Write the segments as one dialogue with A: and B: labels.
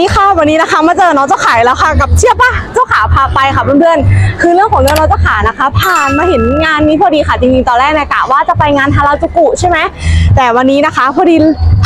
A: ดีค่ะวันนี้นะคะมาเจอน้องเจ้าขายแล้วค่ะกับเชียบปะเจ้าขาพาไปค่ะเพื่อนๆคือเรื่องของเรื่องน้องเจ้าขานะคะ ผ่านมาเห็นงานนี้พอดีค่ะจริงๆตอนแรกเนี่ยกะว่าจะไปงานฮาราจูกุใช่ไหมแต่วันนี้นะคะ พอดี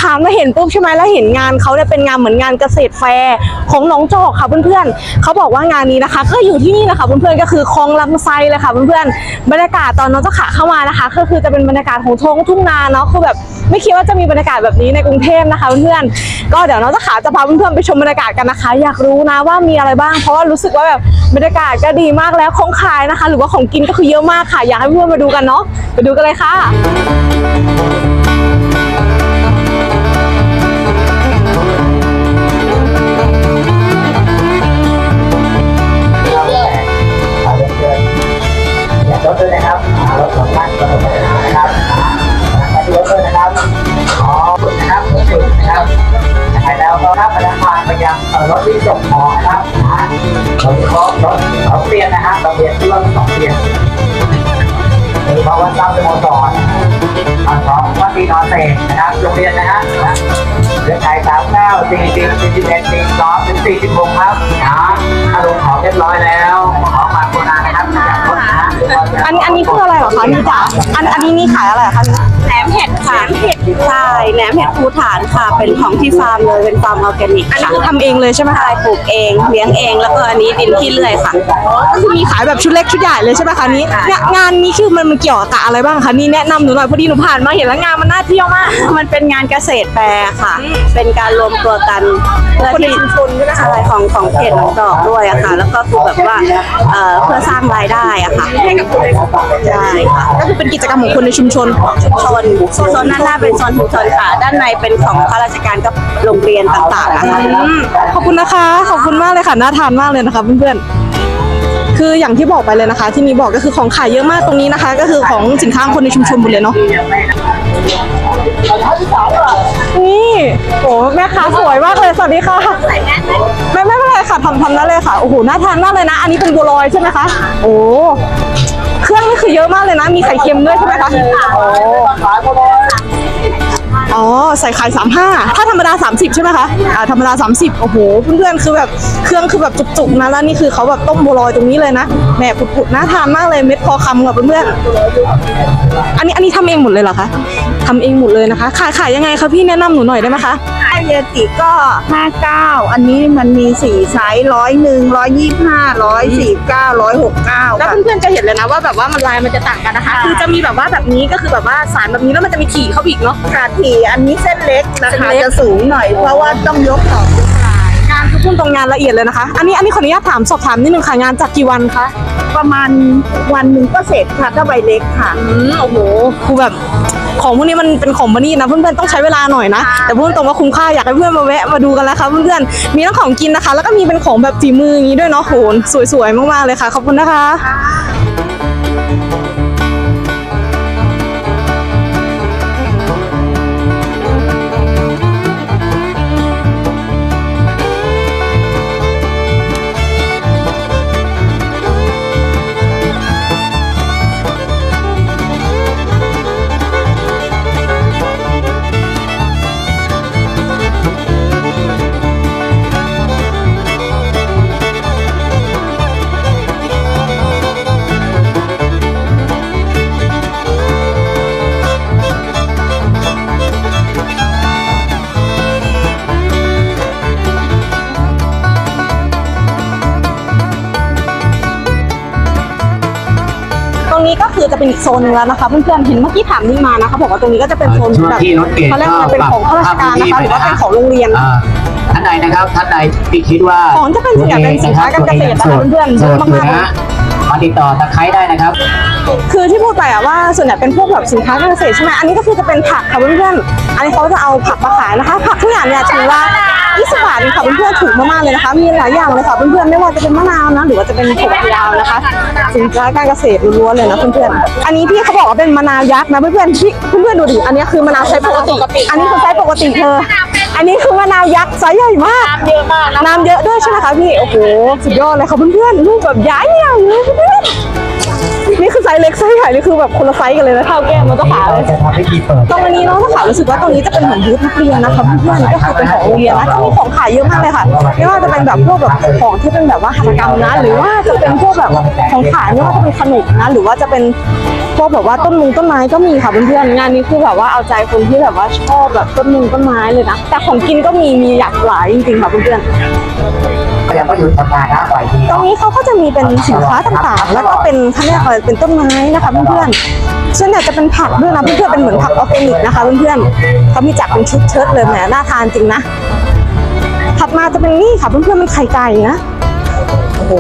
A: ผ่านมาเห็นปุ๊บใช่ไหมแล้วเห็นงานเขาเนี่ยเป็นงานเหมือนงานเกษตรแฟร์ของหน้องจอกค่ะเพื่อนๆเขาบอกว่างานนี้นะคะ ก็อยู่ที่นี่นะคะเพื่อนๆก็คือคลองลำไส้เลยค่ะเพื่อนๆบรรยากาศตอนน้องเจ้าขาเข้ามานะคะ ก็คือจะเป็นบรรยากาศของท้องทุ่งนาเนาะคือแบบไม่คิดว่าจะมีบรรยากาศแบบนี้ในกรุงเทพนะคะเพื่อนๆก็เดี๋ยวน้องจะขาจะพาเพื่อนๆไปชมบรรยากาศกันนะคะ อยากรู้นะว่ามีอะไรบ้าง เพราะว่ารู้สึกว่าแบบบรรยากาศก็ดีมากแล้วของขายนะคะ หรือว่าของกินก็คือเยอะมากค่ะ อยากให้เพื่อนๆมาดูกันเนาะไปดูกันเลยค่ะ
B: รถที่ส่งขอนะครับรถของรถของเรียนนะครับเราเรียนที่ว่าสองเรียนหรือเพราะว่าตั้งสโมสรของวัดดีนอนเตนะครับโรงเรียนนะฮะเรื่องไทยสามเก้าสี่สิบสี่สิบเอ็ดสี่สองถึงสี่สิบหกครับนะถ้าลงของเรียบร้อยแล้วขอมาโบรานะครับจากรถนะ
A: อันอันนี้คืออะไรเหรอคะนี่จ๋าอันอันนี้นี่ขายอะไรอะ คะนี่
C: แหนมเห็ดค่ะเห็ดใช่แหนมเห็ดภูฐานค่ะ เป็นของที่ฟาร์มเลยเป็นฟาร์มออร์แกนิก
A: อันนี้
C: ค่ะ
A: คือทำเองเลยใช่ไหมคะ
C: ใช่ปลูกเองเลี้ยงเองแล้วก็อันนี้ดินขี้เลื่อยค่ะ
A: ก็คือมีขายแบบชุดเล็กชุดใหญ่เลยใช่ไหมคะนี้เนี่ยงานนี้คือมันมันเกี่ยวกับอะไรบ้างคะนี่แนะนำหนูหน่อยพอดีหนูผ่านมาเห็นแล้วงานมันน่าเที่ยวมาก
C: มันเป็นงานเกษตรแฟร์ค่ะ เป็นการรวมตัวกันเพื่อ
A: คนใน
C: ที่
A: ชุมชนใช่ไหมคะ
C: ใช่ของของเขตหนองจอกด้วยอะค่ะ แล้วก็คือแบบว่าเอ่อเพื่อสร้างรายได้อะค่ะให้กับคนในชุมชนใช่ค่ะ
A: ก็คือเป็นกิจกรรมของคนในชุมชน
C: ชุมชนโซนด้านหน้าเป็นโซนชุมชนค่ะ ด้านในเป็นของข้าราชการกับโรงเรียนต่างๆนะคะ
A: ขอบคุณนะคะ ขอบคุณมากเลยค่ะ น่าทานมากเลยนะคะเพื่อนๆ คืออย่างที่บอกไปเลยนะคะ ที่นี่บอกก็คือของขายเยอะมากตรงนี้นะคะ ก็คือของสินค้าคนในชุมชนหมดเลยเนาะ นี่โอ้แม่ค้าสวยมากเลย สวัสดีค่ะ ไม่ไม่เป็นไรค่ะทำทำนั่นเลยค่ะ โอ้โห น่าทานมากเลยนะ อันนี้เป็นบัวลอยใช่ไหมคะ โอ้ คือเยอะมากเลยนะ มีไข่เค็มด้วยใช่ไหมคะโอ้อ๋อใส่ไข่สามห้าถ้าธรรมดา 30 ใช่ไหมคะอ่าธรรมดา 30 โอ้โหเพื่อนๆคือแบบเครื่องคือแบบจุกๆนะแล้วนี่คือเขาแบบต้มบัวลอยตรงนี้เลยนะแหมผุดๆน่าทานมากเลยเม็ดพอคำกับเพื่อนๆอันนี้อันนี้ทำเองหมดเลยเหรอคะ ทำเองหมดเลยนะคะ ขายขายยังไงคะพี่แนะนำหนูหน่อยได้ไหมคะ
D: เยติก็ 59 อันนี้มันมีสี่ไซส์ร้อยหนึ่งร้อยยี่ห้าร้อยสี่เก้าร้อยหกเก้า
A: แล้วเพื่อนๆจะเห็นเลยนะว่าแบบว่ามันลายมันจะต่างกันนะคะ คือจะมีแบบว่าแบบนี้ก็คือแบบว่าสารแบบนี้แล้วมันจะมีถี่เข้าไปอีกเนาะ
D: ค่ะทีอันนี้เส้นเล็กรา
A: เส้น
D: คา
A: เล็ก
D: จะสูงหน่อยเพราะว่าต้องยกต่อ
A: งานคือพุ่งตรงงานละเอียดเลยนะคะ อันนี้อันนี้ขออนุญาตถามสอบถามนิดนึงค่ะงานจัดกี่วันคะ
D: ประมาณวันหนึ่งก็เสร็จค่ะถ้าใบเล็กค่ะ
A: อืมโอ้โหคือแบบ ของพวกนี้มันเป็นของมันนี่นะเพื่อนๆต้องใช้เวลาหน่อยนะ แต่พูดตรงว่าคุ้มค่าอยากให้เพื่อนมาแวะมาดูกันแล้วค่ะเพื่อนๆมีทั้งของกินนะคะ แล้วก็มีเป็นของแบบฝีมืออย่างนี้ด้วยเนาะโหสวยๆมากๆเลยค่ะขอบคุณนะคะ รงนี้ก็คือจะเป็นอีกโซนหนึงแล้วนะคะเพื่อนๆเห็นเมื่อกี้ถามนี่มานะเขาบอกว่าตรงนี้ก็จะเป็นโซนแบบ
B: ที่รถเก๋ง
A: เขาเรียกว่าเป็นของข้าราชการนะคะหรือว่าเป็นของโรงเรียน
B: อ่าท่านใดนะครับท่านใดที่คิดว่า
A: ของจะเป็นส่วนใหญ่เป็นสินค้าการเกษตรนะคะเพื่อนๆเยอะมากๆ
B: นะ มาติดต่อตะไคร้ได้นะครับ
A: คือที่พูดไปอะว่าส่วนใหญ่เป็นพวกแบบสินค้าเกษตรใช่ไหมอันนี้ก็คือจะเป็นผักค่ะเพื่อนๆอันนี้เขาจะเอาผักมาขายนะคะ ผักทุกอย่างเนี่ยถือว่า 20 บาทเองค่ะเพื่อนๆถูกมากๆเลยนะคะ มีหลายอย่างเลยค่ะเพื่อนๆไม่ว่าจะเป็นมะนาวนะหรือว่าจะเป็นถั่วฝักยาวนะคะ สินค้าการเกษตรล้วนๆเลยนะเพื่อนๆอันนี้พี่เขาบอกว่าเป็นมะนาวยักษ์นะเพื่อนๆที่เพื่อนๆดูดิอันนี้คือมะนาวไซส์ปกติ อันนี้คือไซส์ปกติเธอ อันนี้คือมะนาวยักษ์ไซส์ใหญ่มากเยอะมากน้ำเยอะด้วยใช่ไหมคะพี่ โอ้โห สุดยอดเลยค่ะเพื่อนๆลูกแบบใหญ่ๆเลยเพื่อนๆ นี่คือไซส์เล็กไซส์ใหญ่นี่คือแบบคนละไซส์กันเลยนะเท่าแก้มมันต้องขาเลย
B: จะทำพิธีเปิด
A: ตรงนี้เนาะถ้าขารู้สึกว่าตรงนี้จะเป็นเหมือนบูธนักเรียนนะคะเพื่อนๆก็คือเป็นของโรงเรียนนะที่มีของขายเยอะมากเลยค่ะไม่ว่าจะเป็นแบบพวกแบบของที่เป็นแบบว่าหัตถกรรมนะ หรือว่าจะเป็นพวกแบบของขายไม่ว่าจะเป็นขนมนะหรือว่าจะเป็นพวกแบบว่าต้นมุงต้นไม้ก็มีค่ะเพื่อนๆงานนี้คือแบบว่าเอาใจคนที่แบบว่าชอบแบบต้นมุงต้นไม้เลยนะแต่ของกินก็มีมีหลากหลายจริงๆค่ะเพื่อนๆ
B: ก็ยังไม่หยุดทำงานนะปล่อยที
A: ตรงนี้เขาก็จะมีเป็นสินค้าต่างๆ แล้วก็เป็นเขาเรียกอะไรเป็นต้นไม้นะคะเพื่อนๆส่วนใหญ่จะเป็นผักด้วยนะเพื่อนๆเป็นเหมือนผักออร์แกนิกนะคะเพื่อนๆเขามีจัดเป็นชุดเชิ้ตเลยแหมน่าทานจริงนะถัดมาจะเป็นนี่ค่ะเพื่อนๆมันไข่ไก่นะ โอ้โห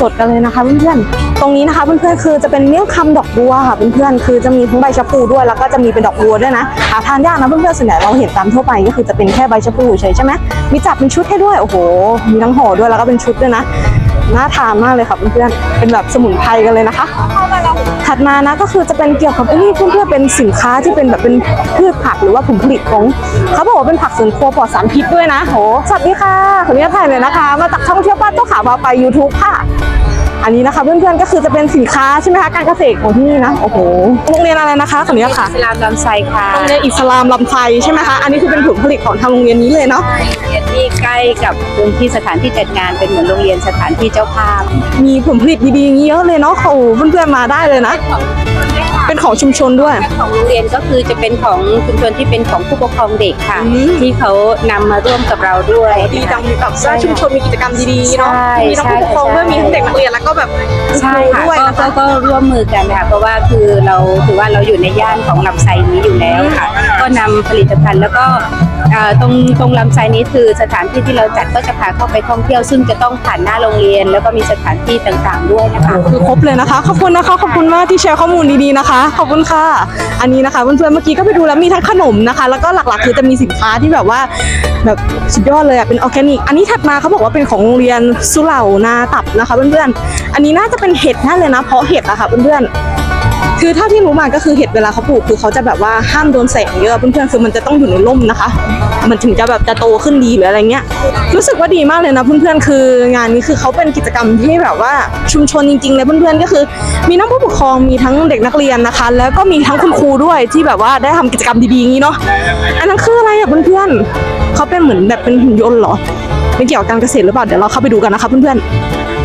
A: สดๆกันเลยนะคะเพื่อนๆตรงนี้นะคะเพื่อนๆคือจะเป็นเมี่ยงคำดอกบัวค่ะเพื่อนๆคือจะมีทั้งใบชะพูด้วยแล้วก็จะมีเป็นดอกบัวด้วยนะหาทานยากนะเพื่อนๆส่วนใหญ่เราเห็นตามทั่วไปก็คือจะเป็นแค่ใบชะพูเฉยใช่ไหมมีจับเป็นชุดให้ด้วยโอ้โห มีทั้งห่อด้วยแล้วก็เป็นชุดด้วยนะน่าทานมากเลยค่ะเพื่อนๆเป็นแบบสมุนไพรกันเลยนะคะ ถัดมานะก็คือจะเป็นเกี่ยวกับไอ้นี่เพื่อนเป็นสินค้าที่เป็นแบบเป็นพืชผักหรือว่าผลผลิตของเขาบอกว่าเป็นผักสวนครัวปลอดสารพิษด้วยนะโหสวัสดีค่ะขออนุญาตถ่ายเลยนะคะ มาจากช่องเที่ยวบ้านเจ้าขาพาไป YouTube ค่ะ อันนี้นะคะเพื่อนๆก็คือจะเป็นสินค้าใช่ไหมคะการเกษตรของที่นี่นะโอ้โหโรงเรียนอะไรนะคะขออนุญาตค่ะ
C: อิสลามลำไซค่ะ
A: โรงเรียนอิสลามลำไพใช่ไหมคะอันนี้คือเป็นผลผลิตของทางโรงเรียนนี้เลยเนาะ
C: เรียนที่ใกล้กับพื้นที่สถานที่จัดงานเป็นเหมือนโรงเรียนสถานที่เจ้าภาพ
A: มีผลผลิตดีๆอย่างนี้เยอะเลยเนาะโอ้โหเพื่อนๆมาได้เลยนะ เป็นของชุมชนด้วย
C: ของโรงเรียนก็คือจะเป็นของชุมชนที่เป็นของผู้ปกครองเด็กค่ะ
A: อืม
C: ที่เขานำมาร่วมกับเราด้วย
A: ดีจังมีแบบว่าชุมชนมีกิจกรรมดีๆเนาะ
C: ใช่
A: มีทั้งผู้ปกครองด้วย
C: ใช่
A: มีทั้งเด็กนักเรียนแล้วก็แบบ
C: ใช่ค่ะ
A: ด้วย
C: ก็
A: นะ
C: ก็
A: คะ
C: ก็ร่วมมือกันค่ะเพราะว่าคือเราถือว่าเราอยู่ในย่านของลำไซนี้อยู่แล้วค่ะ ก็นำผลิตภัณฑ์แล้วก็เอ่อ ตรงตรงลำไซนี้คือสถานที่ที่เราจัดก็จะพาเข้าไปท่องเที่ยว ซึ่งจะต้องผ่านหน้าโรงเรียน แล้วก็มีสถานที่ต่างๆด้วยนะคะ
A: คือครบเลยนะคะ ขอบคุณนะคะ ขอบคุณมากที่แชร์ข้อมูลดีๆนะคะ ขอบคุณค่ะ อันนี้นะคะเพื่อนๆเมื่อกี้ก็ไปดูแล้วมีทั้งขนมนะคะ แล้วก็หลักๆคือจะมีสินค้าที่แบบว่าแบบสุดยอดเลยอะเป็นออร์แกนิก อันนี้ถัดมาเขาบอกว่าเป็นของโรงเรียนสุเหร่านาตับนะคะเพื่อนๆ อันนี้น่าจะเป็นเห็ดแน่เลยนะ เพราะเห็ดอะค่ะเพื่อนๆ คือเท่าที่รู้มาก็คือเห็ดเวลาเขาปลูกคือเขาจะแบบว่าห้ามโดนแสงเยอะเพื่อนๆคือมันจะต้องอยู่ในร่มนะคะ มันถึงจะแบบจะโตขึ้นดีหรืออะไรเงี้ยรู้สึกว่าดีมากเลยนะเพื่อนๆคืองานนี้คือเขาเป็นกิจกรรมที่แบบว่าชุมชนจริงๆเลยเพื่อนๆก็คือ มีทั้งผู้ปกครองมีทั้งเด็กนักเรียนนะคะ แล้วก็มีทั้งคุณครูด้วยที่แบบว่าได้ทำกิจกรรมดีๆอย่างนี้เนาะอันนั้นคืออะไรอะเพื่อนๆเขาเป็นเหมือนแบบเป็นหุ่นยนต์เหรอเป็นเกี่ยวกับการเกษตรหรือเปล่าเดี๋ยวเราเข้าไปดูกันนะคะเพื่อนๆ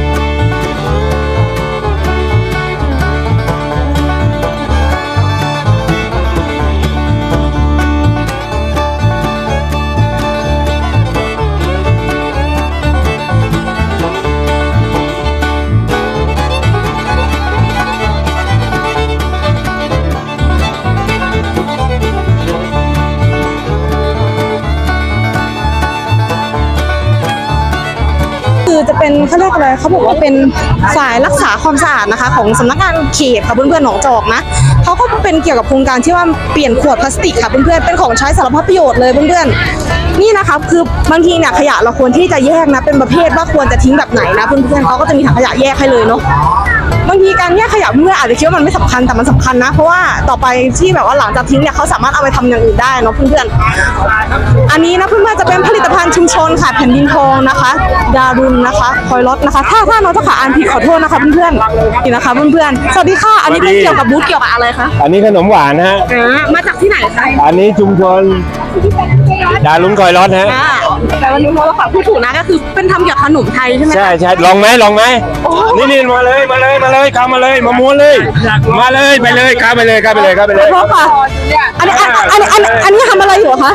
A: เขาเรียกอะไรเขาบอกว่าเป็นสายรักษาความสะอาดนะคะ ของสำนักงานเขตค่ะเพื่อนๆหนองจอกนะเขาก็เป็นเกี่ยวกับโครงการที่ว่าเปลี่ยนขวดพลาสติกค่ะเพื่อนๆเป็นของใช้สารพัดประโยชน์เลยเพื่อนๆนี่นะคะคือบางทีเนี่ยขยะเราควรที่จะแยกนะเป็นประเภทว่าควรจะทิ้งแบบไหนนะเพื่อนๆเขาก็จะมีถังขยะแยกให้เลยเนาะ บางทีการแยกขยะเพื่อนๆอาจจะคิดว่ามันไม่สำคัญแต่มันสำคัญนะ เพราะว่าต่อไปที่แบบว่าหลังจากทิ้งเนี่ยเขาสามารถเอาไปทำอย่างอื่นได้เนาะเพื่อนๆอันนี้นะเพื่อนๆจะเป็นผลิตภัณฑ์ชุมชนค่ะแผ่นดินทองนะคะดารุณนะคะคอยรถนะคะ ถ้าถ้าน้องเจ้าขาอ่านผิดขอโทษนะคะเพื่อนๆนี่นะคะเพื่อนๆสวัสดีค่ะอันนี้เป็นเกี่ยวกับบูธเกี่ยวกับอะไรคะ
E: อันนี้ขนมหวานฮะ
A: อ่ามาจากที่ไหนคะ
E: อันนี้ชุมชนดารุนคอยรถฮะ
A: อ่า แต่วันนี้โมเราฝากพูดถูกนะก็คือเป็นทำเกี่ยวกับขนมไทยใช่ไหมคะ
E: ใช่ใช่ลองไหมลองไหม
A: โอ้
E: นี่นี่มาเลยมาเลยมาเลยเข้ามาเลยมาม้วนเลย มาเลยไปเลยเข้าไปเลยเข้าไปเลยเข้าไปเลย
A: เพราะว่าอันนี้อันนี้อันนี้อันนี้ทำอะไรอยู่คะ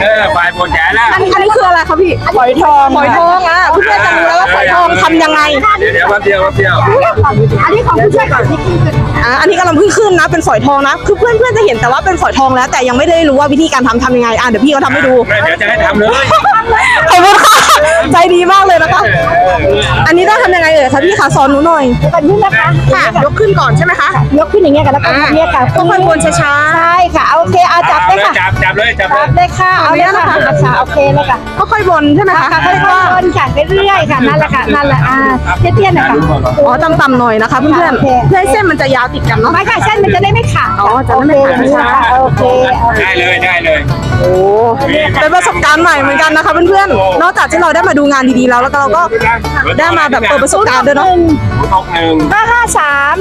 E: เออฝ่ายปวดแขนแล้ว
A: อันอันนี้คืออะไรคะพี่ฝอยทองฝอยทองอะเพื่อนๆจะรู้แล้วว่าฝอยทองทำยังไง
E: เดี๋ยวเดี๋ยวแป๊บเดียวแป๊บเดียว
A: อันนี้ของผู้ช่วยก่อนอ่าอันนี้กำลังเพิ่งขึ้นนะเป็นฝอยทองนะคือเพื่อนเพื่อนๆจะเห็นแต่ว่าเป็นฝอยทองแล้ว แต่ยังไม่ได้รู้ว่าวิธีการทำทำยังไงอะเดี๋ยวพี่เขาทำให้ดู
E: เดี๋ยวจะให้ทำเลย
A: ขอบคุณค่ะ ใจดีมากเลยนะคะ อันนี้ต้องทำยังไงเอ่ยคะพี่คะสอนหนูหน่อย กันขึ้นนะคะค่ะ ยกขึ้นก่อนใช่ไหมคะ
D: ยกขึ้นอย่างเงี้ยกันแล้วก็
A: อ่า
D: ทำเนี่ยค่ะ
A: ต้องค่อยวนช้า
D: ใช่ค่ะเอาโอเคเอาจับได้ค่ะ
E: จับจับเลยจับเลย
D: จับได้ค่ะเอาเนี่ยค่ะค่ะโอเคเลยค่ะ
A: ๆค่อยๆวนใช่ไหมคะ
D: ค่ะ
A: เขาเรียกว่า
D: วนค่ะไปเรื่อยค่ะนั่นแหละค่ะนั่นแหละอ่าเตี้ยๆหน่อยค่ะ
A: อ๋อต่ำๆหน่อยนะคะเพื่อน
D: โอเค
A: ๆเพื่อให้เส้นมันจะยาวติดกันเนาะ
D: ไม่ค่ะเส้นมันจะได้ไม่ขาด
A: อ๋อจะได้ไม่ขาด
D: โอเคค่ะโอเค
E: ได้เลยได้เลย
A: นโอ้เป็นประสบการณ์ใหม่เหมือนกันนะคะเพื่อนๆนอกจากที่เราได้มาดูงานดีๆแล้วแล้วก็เราก็ได้มาแบบเปิดประสบการณ์ด้วยเนาะ
E: ตกหนึ่ง
D: ห้าห้าสาม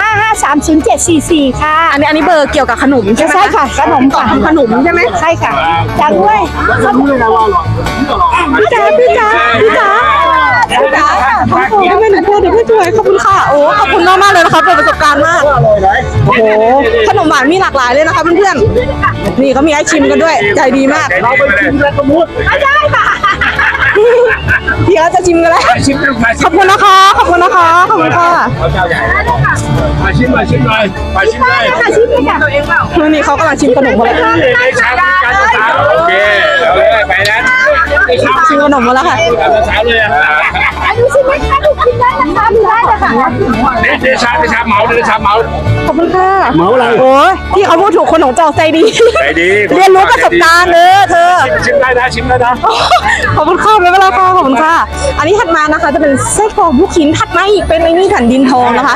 D: ห้าห้าสามศูนย์เจ็ดสี่สี่ค่ะ
A: อันนี้อันนี้เบอร์เกี่ยวกับขนมใช่ไหม
D: ใช่ค่ะ ขนม
A: ต่อ
D: ค่ะ
A: ทำขนมใช่ไหม
D: ใช่ค่ะจากด้วย
A: พี่จ๋าพี่จ๋าพี่จ๋าพี่จ๋าทำไมหนูพูดเดี๋ยวไม่ช่วยขอบคุณค่ะโอ้ขอบคุณมากมากๆเลยนะคะเปิดประสบการณ์มากโอ้โหขนมหวานมีหลากหลายเลยนะคะเพื่อนๆนี่เขามีให้ชิมกันด้วยใจดีมาก
E: เราไปชิมแล้วสมุด
A: พี่เขาจะชิมกันแล้ว
E: ไปชิมกันไป
A: ข
E: ชิ
A: อบ
E: ม
A: คุณนะคะ ขอบคุณนะคะ ขอบคุณค่ะ
E: เขาเจ้าใหญ่มาชิมมาชิมเลยไปชิมเลย
A: นี่เขากำลังชิมขนมมาแล้ว
E: ในเช้าการศึกษาโอเคเอาเลยไปนั้นในเช้า
A: ชิมขนมมาแล้วค่ะ
E: การศึกษาเลยอะ
D: อันนี้ใช่ไหมคะถูกกินได้นะคะดูได้ค่ะ
E: ในในเช้าในเช้าเหมาในเช้าเหมา
A: ขอบคุณค่ะ
E: เหมาอะไร
A: โอ้ยพี่เขาพูดถูกคนของเจ้าใจดี
E: ใจดี
A: เรียนรู้ประสบการณ์เออเธอ
E: ชิมได้นะชิมได้นะ
A: ขอบคุณค่ะไม่เวลาค่ะขอบคุณค่ะ อันนี้ถัดมานะคะจะเป็นไส้กรอกลูกชิ้นถัดมาอีกเป็นไอ้นี่แผ่นดินทองนะคะ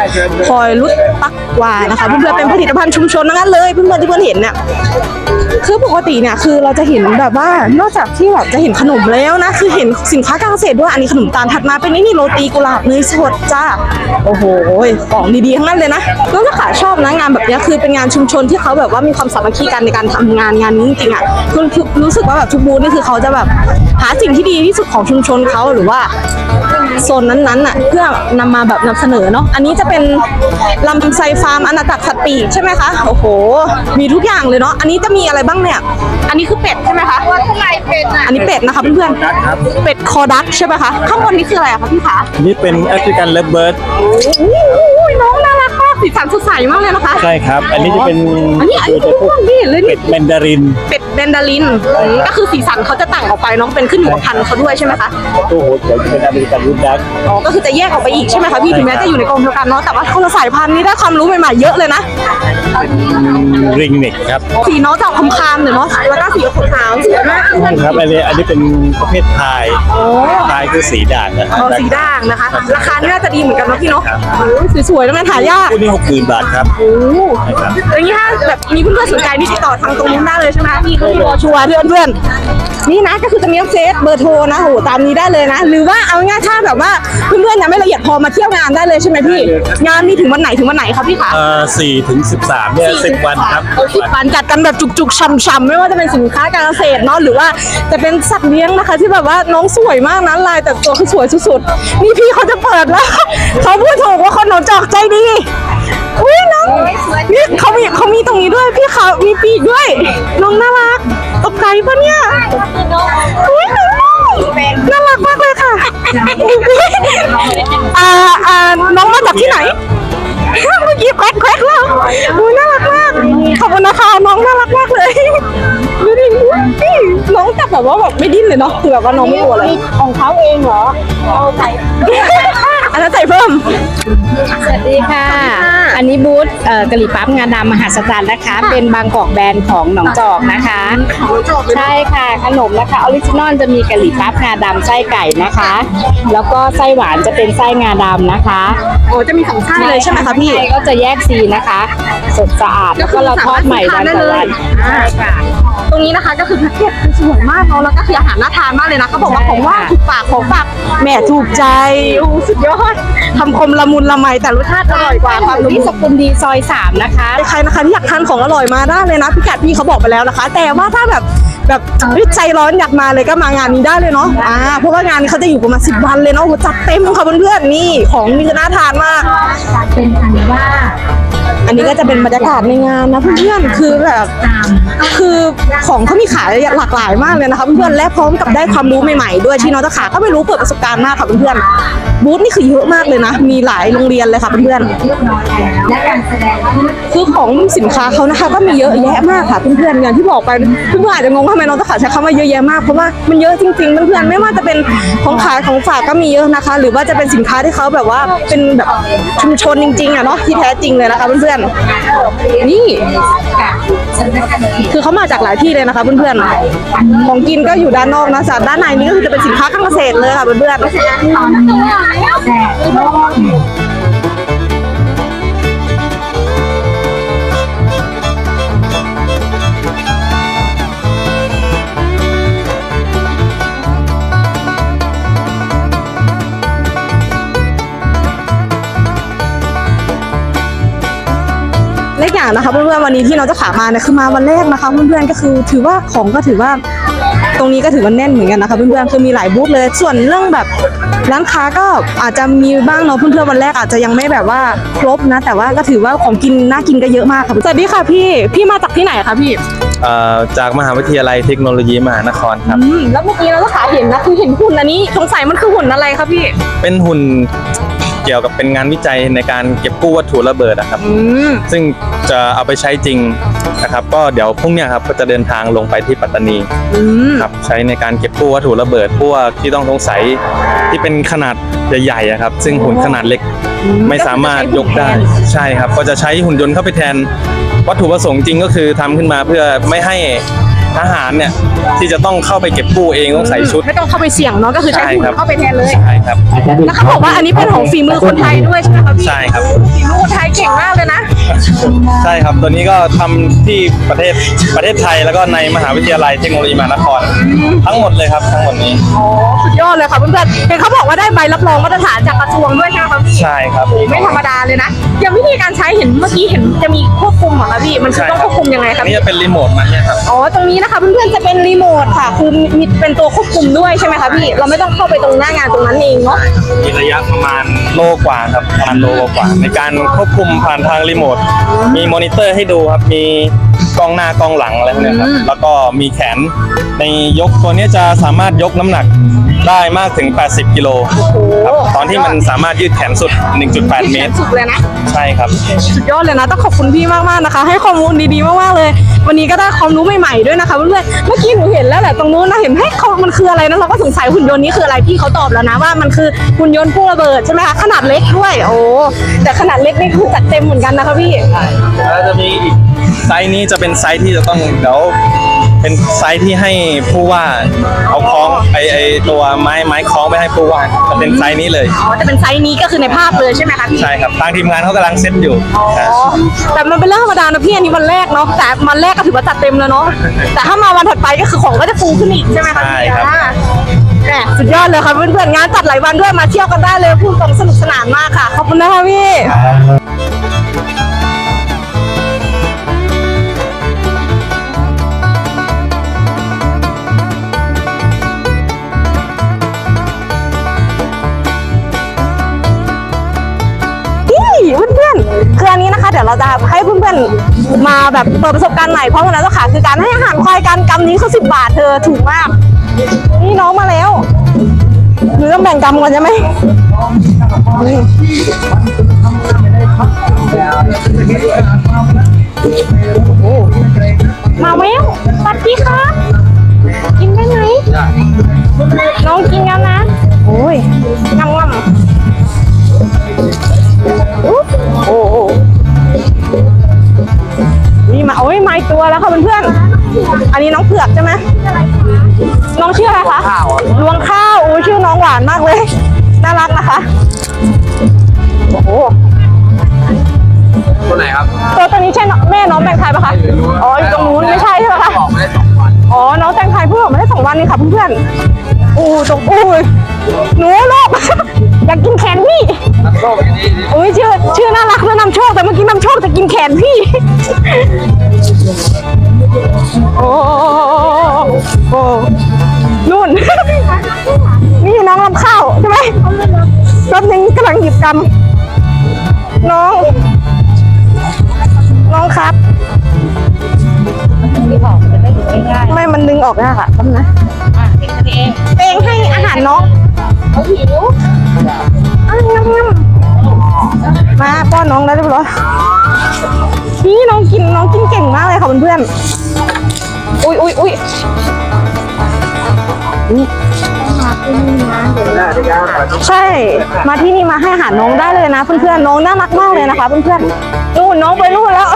A: คอยรุดปักวานะคะเพื่อนๆเป็นผลิตภัณฑ์ชุมชนทั้งนั้นเลยเพื่อนๆที่เพื่อนเห็นเนี่ย คือปกติเนี่ยคือเราจะเห็นแบบว่านอกจากที่แบบจะเห็นขนมแล้วนะคือเห็นสินค้าการเกษตรด้วยอันนี้ขนมตาลถัดมาเป็นไอ้นี่โรตีกุหลาบเนยสดจ้าโอ้โหของดีๆทั้งนั้นเลยนะน้องจะขาชอบนะงานแบบนี้คือเป็นงานชุมชนที่เขาแบบว่ามีความสามัคคีกันในการทำงานงานนี้จริงๆอะคือคือรู้สึกว่าแบบทุกบูธนี่คือเขาจะแบบหาสิ่งที่ดีที่สุดของชุมชนเขาหรือว่า โซนนั้นๆน่ะเพื่อนำมาแบบนำเสนอเนาะอันนี้จะเป็นลำไซฟาร์มอาณาจักรสัตว์ปีกใช่ไหมคะโอ้โห มีทุกอย่างเลยเนาะอันนี้จะมีอะไรบ้างเนี่ย อันนี้คือเป็ดใช่ไหมคะ
D: ว่าข้างในเป็นอะ
A: อันนี้เป็ดนะคะเพื่อนๆเป็ดคอดักใช่ไหมคะข้างบนนี้คืออะไรอะคะพี่ขา
F: นี่เป็นแอฟริกันเลเบิร์ด
A: โอ้ยน้องน่า รักมากสีสันสดใสมากเลยนะคะ
F: ใช่ครับ อันนี้จะเป็น
A: อันนี้อันนี้
F: ตัว
A: ทุก
F: พว
A: ค
F: ก
A: นที่เห็นเลย
F: เป็
A: นี่
F: ดแมนดาริน
A: เป็ดแมนดารินอืมก็คือสีสันเขาจะต่างออกไปเนาะเป็นขึ้นอยู่กับพันธุ์เขาด้วยใช่ไหมคะ
F: ตัวโหดเขียวจะเป็นอเมริกันรูดดัก
A: อ๋อ ก็คือจะแยกออกไปอีกใช่ไหมคะพี่ ถึงแม้จะอยู่ในกรงเดียวกันเนาะ แต่ว่าคนละสายพันธุ์นี่ได้ความรู้ใหม่ๆเยอะเลยนะ
F: ริงเน็กครับ
A: สีน้องจะออกคามๆหน่อยเนาะ แล้วก็สีขาวๆสวยมาก
F: ครับ อันนี้อันนี้เป็นประเภทพาย
A: โอ้
F: พายคือสีด่างนะครั
A: เอาสีด่างนะคะ ราคานี่น่าจะดีเหมือนกันเนาะพี่เนาะโอ้สวยๆแล้วมันหายาก
F: คู่นี้หกหมื่นบาทครับ
A: โอ้
F: นะครับ
A: อย่างนี้ถ้าแบบมีเพื่อนๆสนใจนี่ติดต่อทางตรงนู้นได้เลยใช่ไหมพี่เขามีโบรชัวร์เพื่อนๆนี่นะก็คือจะมีเฟซเบอร์โทรนะโหตามนี้ได้เลยนะ หรือว่าเอาง่ายๆถ้าแบบว่าเพื่อนๆยังไม่ละเอียดพอมาเที่ยวงานได้เลยใช่ไหมพี่ งานมีถึงวันไหนถึงวันไหนครับพี่คะ
F: เอ่อสี่ถึงสิบสามเนี่ยสิบวันครับ
A: สิบวันจัดกันแบบจุกๆช่ำๆไม่ว่าจะเป็นสินค้าการเกษตรเนาะหรือว่าจะเป็นสัตว์เลี้ยงนะคะ ที่แบบว่าน้องสวยมากนะลายแต่ตัวคือสวยสุดๆนี่พี่เขาจะเปิดแล้ว เขาพูดถูกว่าคนหนองจอกใจดี อุ้ยน้องนี่เขามีเขามีตรงนี้ด้วยพี่เขามีปีกด้วย น้องน่ารัก ตกใจปะเนี่ยอุ้ยน้องน่ารักมากเลยค่ะอ่าอ่าน้องมาจากที่ไหนเมื่อกี้แควแควแล้วอุ้ยน่ารักมากขอบคุณนะคะน้องน่ารักมากเลยดูดิน้องจับแบบว่าแบบไม่ดิ้นเลยเนาะคือแบบว่าน้องไม่กลัวเลย
D: ของเขาเองเหรอ
A: อั นนั้นใส่เพิ่ม
C: สวัสดีค่ะ อันนี้บูธเอ่อกะหรี่ปั๊บงาดำมหาสถานนะคะ เป็นบางกอกแบรนด์ของหนองจอกนะคะ ใช่ค่ะขนมนะคะออริจินอลจะมีกะหรี่ปั๊บงาดำไส้ไก่นะคะ แล้วก็ไส้หวานจะเป็นไส้งาดำนะคะ
A: โอ้จะมีสองไส้เลยใช่ไหมคะพี่
C: ใช่ก็จะแยกซีนะคะ สดสะอาดแล้วก็เราทอดใหม่วันต่อวัน
A: อ่า
C: ใช่ค่ะ
A: ตรงนี้นะคะก็คือแพ็กเกจคือสวยมากเนาะแล้วก็คืออาหารน่าทานมากเลยนะเขาบอกว่าของว่างถูกปากของฝากแหม่ถูกใจโอ้สุดยอดทำคมละมุนละไมแต่รสชาติอร่อยกว่าความละมุ
C: ที่
A: น
C: สกุลดีซอยสามนะคะ
A: ใครนะคะที่อยากทานของอร่อยมาได้เลยนะพี่กัดพี่เขาบอกไปแล้วนะคะ แต่ว่าถ้าแบบ แบบใจร้อนอยากมาเลยก็มางานนี้ได้เลยเนาะอ่าเพราะว่างานนี้เขาจะอยู่ประมาณสิบวันเลยเนาะจัดเต็มค่ะเพื่อนๆนี่ของนี่คือน่าทานมาก
G: เป็นอันว่า
A: อันนี้ก็จะเป็นบรรยากาศในงานนะเพื่อนๆ คือแบบคือของเขามีขายหลากหลายมากเลยนะคะเพื่อนๆ และพร้อมกับได้ความรู้ใหม่ๆ ด้วยที่น้องตะขาก็ไม่รู้เปิดประสบการณ์มากค่ะเพื่อนๆ บูธนี่คือเยอะมากเลยนะ มีหลายโรงเรียนเลยค่ะเพื่อนๆ
G: เยอยและการแสดง
A: คือของสินค้าเขานะคะก็มีเยอะแยะมากค่ะเพื่อนๆ อย่างที่บอกไปเพื่อนๆอาจจะงงว่าำไมน้องตะขาใช้คำว่าเยอะแยะมากเพราะว่ามันเยอะจริงๆเพื่อนๆไม่ว่าจะเป็นของขายของฝากก็มีเยอะนะคะ หรือว่าจะเป็นสินค้าที่เขาแบบว่าเป็นแบบชุมชนจริงๆอะเนาะที่แท้จริงเลยนะคะเพื่อนๆนี่ คือเขามาจากหลายที่เลยนะคะเพื่อนๆของกินก็อยู่ด้านนอกนะจากด้านในนี้ก็คือจะเป็นสินค้าการเกษตรเลยค่ะเพื่อนๆ
G: อ
A: ย่างนะคะเพื่อนๆวันนี้ที่น้องเจ้าขามาเนี่ยคือมาวันแรกนะคะเพื่อนๆก็คือถือว่าของก็ถือว่าตรงนี้ก็ถือว่าแน่นเหมือนกันนะคะเพื่อนๆคือมีหลายบูธเลย ส่วนเรื่องแบบร้านค้าก็อาจจะมีบ้างเนาะเพื่อนๆวันแรกอาจจะยังไม่แบบว่าครบนะ แต่ว่าก็ถือว่าของกินน่ากินก็เยอะมากค่ะสวัสดีค่ะพี่พี่มาจากที่ไหนคะพี่
F: เอ่อจากมหาวิทยาลัยเทคโนโลยีมหานครครับ
A: อืมแล้วเมื่อกี้เราก็ขาเห็นนะคือเห็นหุ่นอันนี้สงสัยมันคือหุ่นอะไรคะพี่
F: เป็นหุ่น เกี่ยวกับเป็นงานวิจัยในการเก็บกู้วัตถุระเบิดนะครับ
A: อืม
F: ซึ่งจะเอาไปใช้จริงนะครับ ก็เดี๋ยวพรุ่งเนี้ยครับก็จะเดินทางลงไปที่ปัตตานี
A: อืม
F: ครับใช้ในการเก็บกู้วัตถุระเบิดพวกที่ต้องสงสัยที่เป็นขนาดใหญ่ๆอะครับ ซึ่งหุ่นขนาดเล็กไม่สามารถยกได้ใช่ครับ ก็จะใช้หุ่นยนต์เข้าไปแทน วัตถุประสงค์จริงก็คือทำขึ้นมาเพื่อไม่ให้ ทหารเนี่ยที่จะต้องเข้าไปเก็บกู้เองต้องใส่ชุด
A: ไม่ต้องเข้าไปเสี่ยงเนาะก็คือใช้หุ่นเข้าไปแทนเลย
F: ใช่ครับ
A: แล้วเขาบอกว่าอันนี้เป็นของฝีมือคนไทยด้วยใช่ไหมคะพี่
F: ใช่ครับ
A: ฝีมือคนไทยเก่งมากเลยนะ
F: ใช่ครับตัวนี้ก็ทำที่ประเทศประเทศไทยแล้วก็ในมหาวิทยาลัยเทคโนโลยีมหานคร ทั้งหมดเลยครับทั้งหมดนี้
A: โอ้สุดยอดเลยค่ะเพื่อนๆเห็นเขาบอกว่าได้ใบรับรองมาตรฐานจากกระทรวงด้วยใช่ไหมคะพี่
F: ใช่ครับ
A: ไม่ธรรมดาเลยนะอย่างวิธีการใช้เห็นเมื่อกี้เห็นจะมีควบคุมเหรอคะพี่มันคือต้องควบคุมยังไง
F: อั
A: คะ
F: นนี้
A: พี่
F: จะเป็นรีโมทมันเนี่ยครับ
A: อ๋อตรงนี้นะคะ เพื่อนๆจะเป็นรีโมทค่ะ คือมีเป็นตัวควบคุมด้วยใช่ไหมคะพี่ เราไม่ต้องเข้าไปตรงหน้างานตรงนั้นเองเนาะ
F: มีระยะประมาณโลกว่าครับประมาณโลกว่า ในการควบคุมผ่านทางรีโมท มีมอนิเตอร์ให้ดูครับ มีกล้องหน้ากล้องหลังอะไรพวกเนี้ยครับ แล้วก็มีแขน ในยกตัวเนี้ยจะสามารถยกน้ำหนัก ได้มากถึง 80 กิโลครับตอนที่มันสามารถยืดแขนสุด 1.8 เมตร
A: สุดเลยนะ
F: ใช่ครับ
A: สุดยอดเลยนะ ต้องขอบคุณพี่มากๆนะคะ ให้ข้อมูลดีๆมากๆเลย วันนี้ก็ได้ความรู้ใหม่ๆด้วยนะคะเพื่อนๆเมื่อกี้หนูเห็นแล้วแหละตรงนู้นนะเห็นให้เขามันคืออะไรนะเราก็สงสัยหุ่นยนต์นี้คืออะไรพี่เขาตอบแล้วนะว่ามันคือหุ่นยนต์พุ่งระเบิดใช่ไหมคะขนาดเล็กด้วยโอ้แต่ขนาดเล็กนี่คือจัดเต็มเหมือนกันนะคะพี่
F: แล้วจะมีอีกไซส์นี้จะเป็นไซส์ที่จะต้องเดี๋ยว เป็นไซส์ที่ให้ผู้ว่าเอาคล้องไอไอตัวไม้ไม้คล้องไปให้ผู้ว่าจะเป็นไซส์นี้เลย
A: อ๋อแต่เป็นไซส์นี้ก็คือในภาพเลยใช่ไหมคะพี่
F: ใช่ครับทางทีมงานเขากำลังเซ็ตอยู่
A: อ๋อแต่มันเป็นเรื่องธรรมดานะพี่อันนี้วันแรกเนาะแต่วันแรกก็ถือว่าจัดเต็มแล้วเนาะแต่ถ้ามาวันถัดไปก็คือของก็จะฟูขึ้นอีกใช่ไหมคะ
F: ใช่
A: พี่
F: ครับ
A: อ่าแหมสุดยอดเลยค่ะเพื่อนๆงานจัดหลายวันด้วยมาเที่ยวกันได้เลยพูดตรงสนุกสนานมากค่ะขอบคุณนะคะพี่ เราจะให้เพื่อนๆมาแบบเปิดประสบการณ์ใหม่เพราะวันนั้นเจ้าขาคือการให้อาหารควายการกำนี้เขาสิบบาทเธอถูกมาก นี่น้องมาแล้วหรือต้องแบ่งกำก่อนใช่ไหมมาแววสวัสดีค่ะกินได้ไหมน้องกินแล้วนะ โอ้ยงำงำโอ้ ตัวแล้วค่ะเพื่อนๆ อันนี้น้องเผือกใช่ไหมน้องชื่ออะไรคะลวงข้าวโอ้ยชื่อน้องหวานมากเลย น่ารักนะคะ โอ้โห
E: ตัวไหนครับ
A: ตัวตัวนี้ใช่น้องแม่น้องแตงไทยปะคะ อ๋ออยู่ตรงนู้นไม่ใช่ใช่ไหมคะ
E: ออกมาได้สองวัน
A: อ๋อ น้องแตงไทยเพิ่งออกมาได้สองวันนี่ค่ะเพื่อนๆอู้ตรงอู้ยหนูลูก อยากกินแขนพี่
E: นักโชคอย่างนี้
A: โอ้ยชื่อชื่อน่ารักนะนำโชคแต่เมื่อกี้นำโชคจะกินแขนพี่ โอ้โอ้นู่น นี่น้องลำข้าวใช่ไหมรอบนึงกำลังหยิบกำน้อง น้องครับ ทำไมมันดึงออกยากอะแป๊บนะเองให้อาหารน้องเขาหิวอ้าวงำงำมาป้อนน้องได้เรียบร้อยนี่น้องกินน้องกินเก่งมากเลยค่ะเพื่อนๆอุ้ยอุ้ยอุ้ยนี่ใช่ มาที่นี่มาให้อาหารน้องได้เลยนะเพื่อนๆน้องน่ารักมากเลยนะคะเพื่อนๆนู่นน้องไปนู่นแล้ว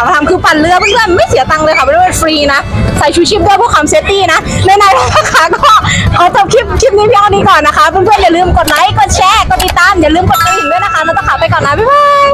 A: ามาทำคือปั่นเรือเพื่อนๆไม่เสียตังค์เลยค่ะไม่ได้เป็นฟรีนะ ใส่ชูชีพด้วยเพื่อความเซฟตี้นะในในๆนะคะก็ขอจบคลิปคลิปนี้เพียงเท่านี้ก่อนนะคะเพื่อนๆอย่าลืมกดไลค์กดแชร์กดติดตามอย่าลืมกดกระดิ่งด้วยนะคะเราจะขาไปก่อนนะบ๊ายบาย